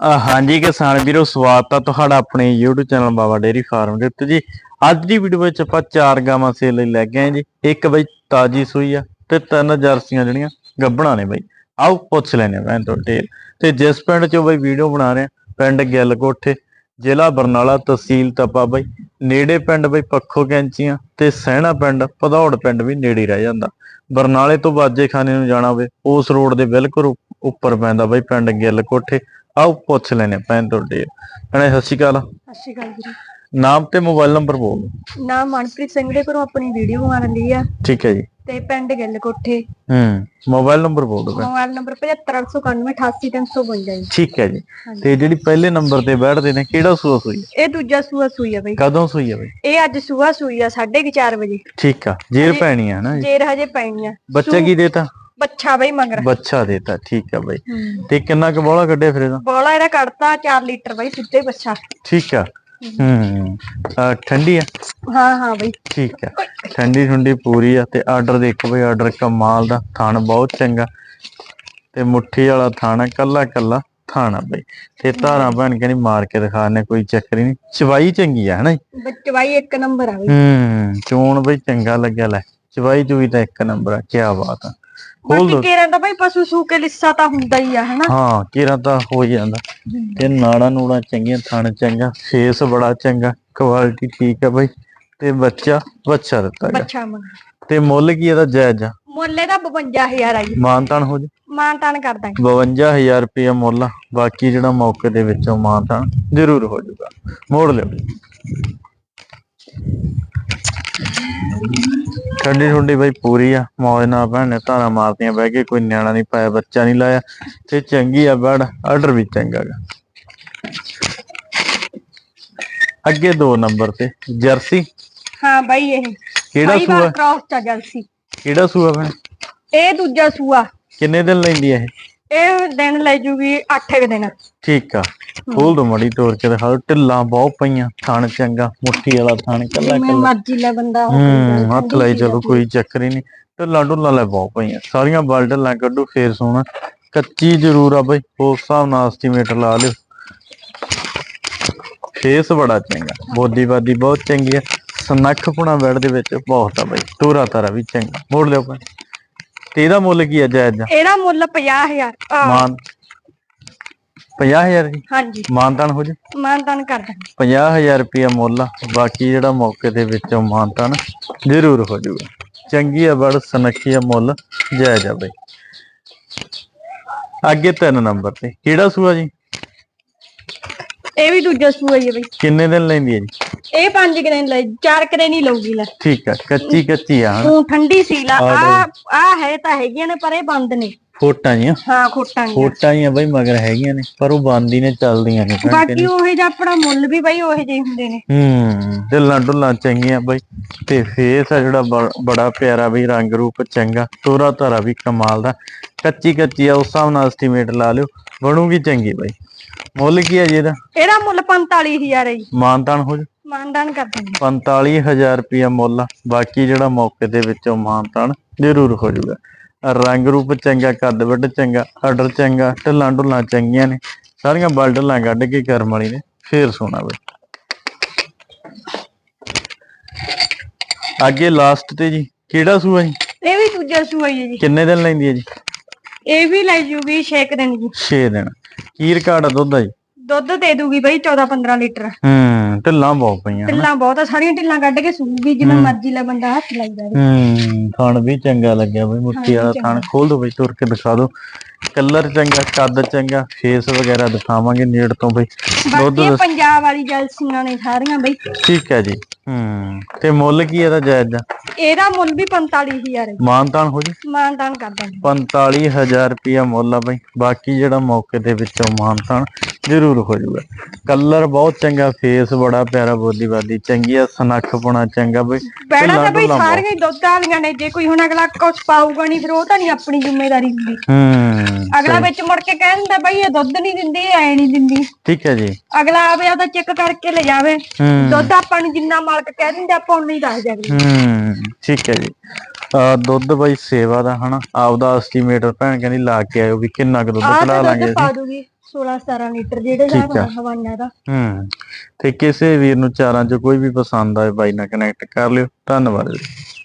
ਹਾਂਜੀ ਕਿਸਾਨ ਵੀਰੋ, ਸਵਾਗਤ ਆ ਤੁਹਾਡਾ ਆਪਣੇ YouTube channel Baba dairy farm ਦੇ ਉੱਤੇ ਜੀ। ਅੱਜ ਦੀ ਵੀਡੀਓ ਵਿੱਚ ਆਪਾਂ ਚਾਰ ਗਾਵਾਂ ਸੇਲ ਲਈ ਲੈ ਕੇ ਆਏ ਜੀ। ਇੱਕ ਬਈ ਤਾਜੀ ਸੂਈ ਆ ਤੇ ਤਿੰਨ ਜਰਸੀਆਂ ਜਿਹੜੀਆਂ ਗੱਬਣਾ ਨੇ ਬਈ। ਆਓ ਪੁੱਛ ਲੈਨੇ ਮੈਂ ਤੋਂ ਡੇਲ ਤੇ ਜਿਸ ਪਿੰਡ ਚੋਂ ਬਈ ਵੀਡੀਓ ਬਣਾ ਰਹੇ ਆ, ਪਿੰਡ ਗਿੱਲ ਕੋਠੇ ਜ਼ਿਲ੍ਹਾ ਬਰਨਾਲਾ ਤਹਿਸੀਲ ਤਪਾ ਬਈ। ਨੇੜੇ ਪਿੰਡ ਬਈ ਪੱਖੋ ਕੈਂਚੀਆਂ ਤੇ ਸਹਿਣਾ ਪਿੰਡ, ਭਦੌੜ ਪਿੰਡ ਵੀ ਨੇੜੇ ਰਹਿ ਜਾਂਦਾ। ਬਰਨਾਲੇ ਤੋਂ ਬਾਜੇ ਖਾਨੇ ਨੂੰ ਜਾਣਾ ਹੋਵੇ, ਉਸ ਰੋਡ ਦੇ ਬਿਲਕੁਲ ਉੱਪਰ ਪੈਂਦਾ ਬਈ ਪਿੰਡ ਗਿੱਲ ਕੋਠੇ ਆਓ ਪੁੱਛ ਲੈਨੇ ਪੈਨ ਤੁਹਾਡੇ। ਭੈਣੇ ਸਤਿ ਸ਼੍ਰੀ ਅਕਾਲ। ਸਤਿ ਸ਼੍ਰੀ ਅਕਾਲ ਵੀਰੇ। ਨਾਮ ਤੇ ਮੋਬਾਈਲ ਨੰਬਰ ਬੋਲ। ਨਾਮ ਮਨਪ੍ਰੀਤ ਸਿੰਘ ਦੇ ਘਰੋਂ ਆਪਣੀ ਵੀਡੀਓ ਬਣਾਉਣ ਲਈ ਆ। ਠੀਕ ਹੈ ਜੀ। ਤੇ ਪਿੰਡ ਗਿੱਲ ਕੋਠੇ ਹੂੰ ਮੋਬਾਈਲ ਨੰਬਰ ਬੋਲ ਭੈਣ। ਮੋਬਾਈਲ ਨੰਬਰ 7589988352 ਜੀ। ਠੀਕ ਹੈ ਜੀ। ਤੇ ਜਿਹੜੀ ਪਹਿਲੇ ਨੰਬਰ ਤੇ ਬੈਠਦੇ ਨੇ ਕਿਹੜਾ ਸੂਆ ਸੂਈ? ਇਹ ਦੂਜਾ ਸੂਆ ਸੂਈ ਆ ਬਈ। ਕਦੋਂ ਸੂਈ ਹੈ ਬਈ? ਇਹ ਅੱਜ ਸੂਆ ਸੂਈ ਆ 4:30 ਵਜੇ। ਠੀਕ ਆ। ਜੇਰ ਪੈਣੀ ਆ ਨਾ ਜੀ। ਜੇਰ ਹਜੇ ਪੈਣੀ ਆ। ਬੱਚਾ ਕੀ ਦੇਤਾ? ਬੱਚਾ ਬਈ ਮਗਰ। ਬੱਚਾ ਦੇਤਾ ਠੀਕ ਆ ਬਈ। ਤੇ ਕਿੰਨਾ ਕੁ ਬੋਲਾ ਕੱਢਿਆ ਫਿਰ ਇਹਦਾ? ਬੋਲਾ ਇਹਦਾ ਕੱਢਤਾ 4 ਲੀਟਰ ਬਈ ਸਿੱਧੇ ਬੱਚਾ ਠੀਕ ਆ। ਹੂੰ। ਠੰਡੀ ਆ? ਹਾਂ ਹਾਂ ਬਈ। ਠੀਕ ਆ। ਠੰਡੀ ਠੰਡੀ ਪੂਰੀ ਆ ਤੇ ਆਰਡਰ ਦੇਖੋ ਬਈ ਆਰਡਰ ਕਮਾਲ ਦਾ ਥਣ ਬਹੁਤ ਚੰਗਾ। ਤੇ ਮੁੱਠੀ ਵਾਲਾ ਥਣ ਕੱਲਾ ਕੱਲਾ ਥਾਣਾ ਬਈ। ਤੇ ਧਾਰਾਂ ਭੈਣ ਕਹਿੰਦੀ ਮਾਰ ਕੇ ਦਿਖਾਣੇ ਕੋਈ ਚੱਕਰ ਹੀ ਨਹੀਂ। ਚਵਾਈ ਚੰਗੀ ਆ ਹਨਾ ਬਾਈ ਇੱਕ ਨੰਬਰ ਆ ਬਈ। ਹੂੰ ਚੋਣ ਬਈ ਚੰਗਾ ਲੱਗਿਆ ਲੈ। ਚਵਾਈ ਚੂਈ ਤਾਂ ਇੱਕ ਨੰਬਰ ਆ ਕੀ ਬਾਤ ਆ। ਬਾਕੀ ਕੇਰਾਂ ਦਾ ਬਈ ਪਸ਼ੂ ਸੂ ਕੇ ਲਿੱਸਾ ਤਾਂ ਹੁੰਦਾ ਹੀ ਆ ਹਨਾ? ਹਾਂ ਕੀਰਾ ਤਾਂ ਹੋ ਜਾਂਦਾ। ਤੇ ਨਾੜਾ ਨੂੜਾ ਚੰਗੀਆਂ ਥਣ ਚੰਗਾ ਫੇਸ ਬੜਾ ਚੰਗਾ ਕੁਆਲਿਟੀ ਠੀਕ ਆ ਬਈ। ਤੇ ਬੱਚਾ ਬੱਚਾ ਦਿੱਤਾ ਬੱਚਾ ਤੇ ਮੁੱਲ ਕੀ ਇਹਦਾ ਜਾਇਜ਼? ਆ ਮੁੱਲੇ ਦਾ 52000 ਆ ਜੀ। ਮਾਨਤਾਨ ਹੋ ਜੀ? ਮਾਨ ਤਾਨ ਕਰ ਦਾਂਗੇ। 52000 ਰੁਪਏ ਮੁੱਲ ਆ। ਬਾਕੀ ਜਿਹੜਾ ਮੌਕੇ ਦੇ ਵਿੱਚੋਂ ਮਾਨਤਾਨ ਜ਼ਰੂਰ ਹੋ ਜਾਊਗਾ। ਮੋੜ ਲਿਓ। ਠੰਡੀ ਠੰਡੀ ਬਈ ਪੂਰੀ ਆ ਮੌਜ ਨਾਲ ਭੈਣ ਨੇ ਧਾਰਾਂ ਮਾਰਦੀਆਂ ਬਹਿ ਕੇ ਕੋਈ ਨਿਆਣਾ ਨਹੀਂ ਪਾਇਆ ਬੱਚਾ ਨਹੀਂ ਲਾਇਆ ਤੇ ਚੰਗੀ ਆ ਬੜ ਆਰਡਰ ਵੀ ਚੰਗਾ ਗਾ। ਅੱਗੇ ਦੋ ਨੰਬਰ ਤੇ ਜਰਸੀ? ਹਾਂ ਬਾਈ ਇਹ। ਕਿਹੜਾ ਬਾਈ ਸੂਆ? ਕ੍ਰਾਸ ਚਾ ਕਿਹੜਾ ਸੂਆ ਭੈਣ? ਇਹ ਦੂਜਾ ਸੂਆ। ਕਿੰਨੇ ਦਿਨ ਲੈਂਦੀ ਆ ਇਹ? ਇਹ ਦਿਨ ਲੈ ਜੂਗੀ 8 ਦਿਨ। ਠੀਕ ਆ। ਖੋਲ ਦੋ ਮੜੀ ਤੋੜ ਕੇ ਦਿਖਾਓ ਢਿੱਲਾਂ ਬਹੁਤ ਪਈਆਂ ਥਣ ਚੰਗਾ ਮੁੱਠੀ ਵਾਲਾ ਥਣ ਕੱਲਾ ਕੱਲਾ। ਮਰਜ਼ੀ ਲੈ ਬੰਦਾ ਉਹ ਹੂੰ ਹੱਥ ਲਾਈ ਚਲੋ ਕੋਈ ਚੱਕਰ ਹੀ ਨਹੀਂ। ਢਿੱਲਾਂ ਢੁੱਲਾਂ ਲੈ ਬਹੁਤ ਪਈਆਂ ਸਾਰੀਆਂ ਬਲ ਢਿੱਲਾਂ ਕੱਢੋ ਫੇਰ ਸੋਣਾ ਕੱਚੀ ਜ਼ਰੂਰ ਆ ਬਈ ਉਸ ਹਿਸਾਬ ਨਾਲ ਐਸਟੀਮੇਟ ਲਾ ਲਿਓ। ਫੇਸ ਬੜਾ ਚੰਗਾ ਬੋਦੀ ਬਾਦੀ ਬਹੁਤ ਚੰਗੀ ਆ। ਸਨੱਖ ਪੁਣਾ ਬੈਡ ਦੇ ਵਿੱਚ ਬਹੁਤ ਆ ਬਈ ਤੋਰਾ ਤਾਰਾ ਵੀ ਚੰਗਾ। ਮੋੜ ਲਿਓ ਭਾਈ। ਤੇ ਇਹਦਾ ਮੁੱਲ ਕੀ ਆ ਜਾਇਜ਼ ਆ? ਇਹਦਾ ਮੁੱਲ 50000 ਆਹ, ਮਾਨ 50000 ਜੀ ਹਾਂਜੀ। ਮਾਨਤਾਨ ਹੋ ਜੀ? ਮਾਨਦਾਨ ਕਰ ਦਾਂਗੇ 50000 ਰੁਪਇਆ ਮੁੱਲ ਆ। ਬਾਕੀ ਜਿਹੜਾ ਮੌਕੇ ਦੇ ਵਿੱਚੋਂ ਮਾਨਤਾਨ ਜ਼ਰੂਰ ਹੋ ਜਾਊਗਾ ਚੰਗੀ ਆ ਬੜ ਸਨੱਖੀ ਆ ਮੁੱਲ। ਜਾਇਜ਼ ਆ ਬਈ। ਅੱਗੇ ਤਿੰਨ ਨੰਬਰ ਤੇ। ਕਿਹੜਾ ਸੂਆ ਜੀ? ਇਹ ਵੀ ਦੂਜਾ ਸੂਆ ਹੀ ਹੈ ਬਈ। ਕਿੰਨੇ ਦਿਨ ਲੈਂਦੀ ਹੈ ਜੀ? ਇਹ 5 ਦਿਨ ਲੈ 4 ਦਿਨ ਹੀ ਲਊਗੀ ਲੈ। ਠੀਕ ਆ ਕੱਚੀ ਕੱਚੀ ਆ ਹਨਾ? ਤੂੰ ਠੰਡੀ ਸੀ ਲਾ ਆ ਆ ਹੈ ਤਾਂ ਹੈਗੀਆਂ ਨੇ ਪਰ ਇਹ ਬੰਦ ਨੇ। ਫੋਟਾਂ ਜੀਆਂ? ਹਾਂ ਖੋਟਾਂ ਨੀ ਫੋਟਾਂ ਜੀਆਂ ਬਈ ਮਗਰ ਹੈਗੀਆਂ ਨੇ ਪਰ ਉਹ ਬੰਦੀ ਨੇ ਚੱਲਦੀਆਂ ਨੇ ਕੇ ਬਾਕੀ ਉਹ ਜਿਹਾ ਆਪਣਾ ਮੁੱਲ ਵੀ ਬਈ ਉਹ ਜਿਹੇ ਹੁੰਦੇ ਨੇ। ਹੂੰ ਢਿੱਲਾਂ ਢੁੱਲਾਂ ਚੰਗੀਆਂ ਬਈ। ਤੇ ਫੇਸ ਆ ਜਿਹੜਾ ਬੜਾ ਪਿਆਰਾ ਬਈ ਰੰਗ ਰੂਪ ਚੰਗਾ ਤੋਰਾ ਤਾਰਾ ਵੀ ਕਮਾਲ ਦਾ। ਕੱਚੀ ਕੱਚੀ ਆ ਉਸ ਹਿਸਾਬ ਨਾਲ ਐਸਟੀਮੇਟ ਲਾ ਲਿਓ। ਬਣੂਗੀ ਚੰਗੀ ਬਈ। ਮੁੱਲ ਕੀ ਹੈ ਜੀ ਇਹਦਾ? ਇਹਦਾ ਮੁੱਲ 45000 ਹੈ ਜੀ। ਮਾਨਤਾਨ ਹੋ ਜਾ। ਮਾਨਦਾਨ ਕਰ ਦਾਂਗੇ 45000 ਰੁਪਇਆ ਮੁੱਲ ਬਾਕੀ ਜਿਹੜਾ ਮੌਕੇ ਦੇ ਵਿੱਚੋਂ ਮਾਨਤਾਨ ਜ਼ਰੂਰ ਹੋ ਜਾਊਗਾ। ਰੰਗ ਰੂਪ ਚੰਗਾ ਕੱਦ ਵੱਡ ਚੰਗਾ ਆਰਡਰ ਚੰਗਾ ਢਿੱਲਾਂ ਢੁੱਲਾਂ ਚੰਗੀਆਂ ਨੇ। ਸਾਰੀਆਂ ਬਲ ਢਿੱਲਾਂ ਕੱਢ ਕੇ ਕਰਮ ਵਾਲੀ ਨੇ। ਫੇਰ ਸੋਣਾ ਬਈ। ਅੱਗੇ ਲਾਸਟ ਤੇ ਜੀ ਕਿਹੜਾ ਸੂਆ ਜੀ? ਇਹ ਵੀ ਦੂਜਾ ਸੂਆ ਹੀ ਹੈ ਜੀ। ਕਿੰਨੇ ਦਿਨ ਲੈਂਦੀ ਹੈ ਜੀ? ਇਹ ਵੀ ਲੈ ਜੂਗੀ 6 ਦਿਨ ਜੀ 6 ਦਿਨ। ਕੀ ਰਿਕਾਰਡ ਆ ਦੁੱਧ ਦਾ ਜੀ? ਦੁੱਧ ਦੇ ਦੂਗੀ ਬਈ 14 15 ਲੀਟਰ। ਹੂੰ ਢਿੱਲਾਂ ਬਹੁਤ ਪਈਆਂ ਢਿੱਲਾਂ ਬਹੁਤ ਆ ਸਾਰੀਆਂ ਢਿੱਲਾਂ ਕੱਢ ਕੇ ਸੂਗੀ ਜਿਵੇਂ ਮਰਜ਼ੀ ਲੈ ਬੰਦਾ ਹੱਥ ਲਾਈ ਜਾਵੇ। ਹੂੰ ਥਣ ਵੀ ਚੰਗਾ ਲੱਗਿਆ ਬਈ ਮੁੱਠੀ ਵਾਲਾ ਥਣ ਖੋਲ ਦੋ ਬਈ ਤੁਰ ਕੇ ਦਿਖਾ ਦੋ। ਕਲਰ ਚੰਗਾ ਕੱਦ ਚੰਗਾ ਫੇਸ ਵਗੈਰਾ ਦਿਖਾਵਾਂਗੇ ਨੇੜ ਤੋਂ ਬਈ। ਦੁੱਧ ਪੰਜਾਬ ਵਾਲੀ ਜਲਸੀਆਂ ਨੇ ਸਾਰੀਆਂ ਬਈ। ਠੀਕ ਹੈ ਜੀ। ਹੂੰ ਤੇ ਮੁੱਲ ਕੀ ਇਹਦਾ ਜਾਇਜ਼? ਦਾ ਇਹਦਾ ਮੁੱਲ ਵੀ 45000 ਹੈ। ਮਾਨਤਾਨ ਹੋ ਜੀ? ਮਾਨਦਾਨ ਕਰ ਦਾਂਗੇ 45000 ਰੁਪਿਆ ਮੁੱਲ ਆ ਬਈ ਬਾਕੀ ਜਿਹੜਾ ਮੌਕੇ ਦੇ ਵਿੱਚੋਂ ਮਾਨਤਾਨ ਜ਼ਰੂਰ ਹੋ ਜਾਊਗਾ। ਕਲਰ ਬਹੁਤ ਚੰਗਾ ਫੇਸ ਬੜਾ ਪਿਆਰਾ ਬੋਦੀ ਬਾਦੀ ਚੰਗੀ ਆ ਸਨੱਖ ਪੁਣਾ ਚੰਗਾ ਬਈ। ਬੈਣਾ ਤਾਂ ਬਈ ਸਾਰੀਆਂ ਹੀ ਦੁੱਧ ਵਾਲੀਆਂ ਨੇ ਜੇ ਕੋਈ ਹੁਣ ਅਗਲਾ ਕੁਛ ਪਾਊਗਾ ਨਹੀਂ ਫਿਰ ਉਹ ਤਾਂ ਨਹੀਂ ਆਪਣੀ ਜ਼ਿੰਮੇਵਾਰੀ ਹੁੰਦੀ। ਹੂੰ ਅਗਲਾ ਵਿੱਚ ਮੁੜ ਕੇ ਕਹਿੰਦਾ ਬਈ ਇਹ ਦੁੱਧ ਨਹੀਂ ਦਿੰਦੀ ਐ ਨਹੀਂ ਦਿੰਦੀ। ਠੀਕ ਹੈ ਜੀ। ਅਗਲਾ ਆਵੇ ਉਹਦਾ ਚੈੱਕ ਕਰਕੇ ਲੈ ਜਾਵੇ। ਦੁੱਧ ਆਪਾਂ ਨੂੰ ਜਿੰਨਾ ਮਾਲਕ ਕਹਿ ਦਿੰਦੇ ਆਪਾਂ ਉਨਾ ਹੀ ਦੱਸ ਜਾਵੇ ਹੂੰ ਠੀਕ ਹੈ ਜੀ। ਆ ਦੁੱਧ ਬਾਈ ਸੇਵਾ ਦਾ ਹਨਾ? ਆਪਦਾ ਐਸਟੀਮੇਟਰ ਭੈਣ ਕਹਿੰਦੀ ਲਾ ਕੇ ਆਇਓ ਵੀ ਕਿੰਨਾ ਕੁ ਦੁੱਧ ਚੜਾ ਲਾਂਗੇ ਅਸੀਂ। ਦੂਗੀ 16 17 ਲੀਟਰ ਜਿਹੜੇ ਠੀਕ ਹਿਸਾਬ ਆ। ਨਾਲ ਹਵਾਨਾ ਦਾ। ਹੂੰ ਤੇ ਕਿਸੇ ਵੀਰ ਨੂੰ ਚਾਰਾਂ ਚ ਕੋਈ ਵੀ ਪਸੰਦ ਆਏ ਬਾਈ ਨਾਲ ਕਨੈਕਟ ਕਰ ਲਿਓ। ਧੰਨਵਾਦ ਜੀ।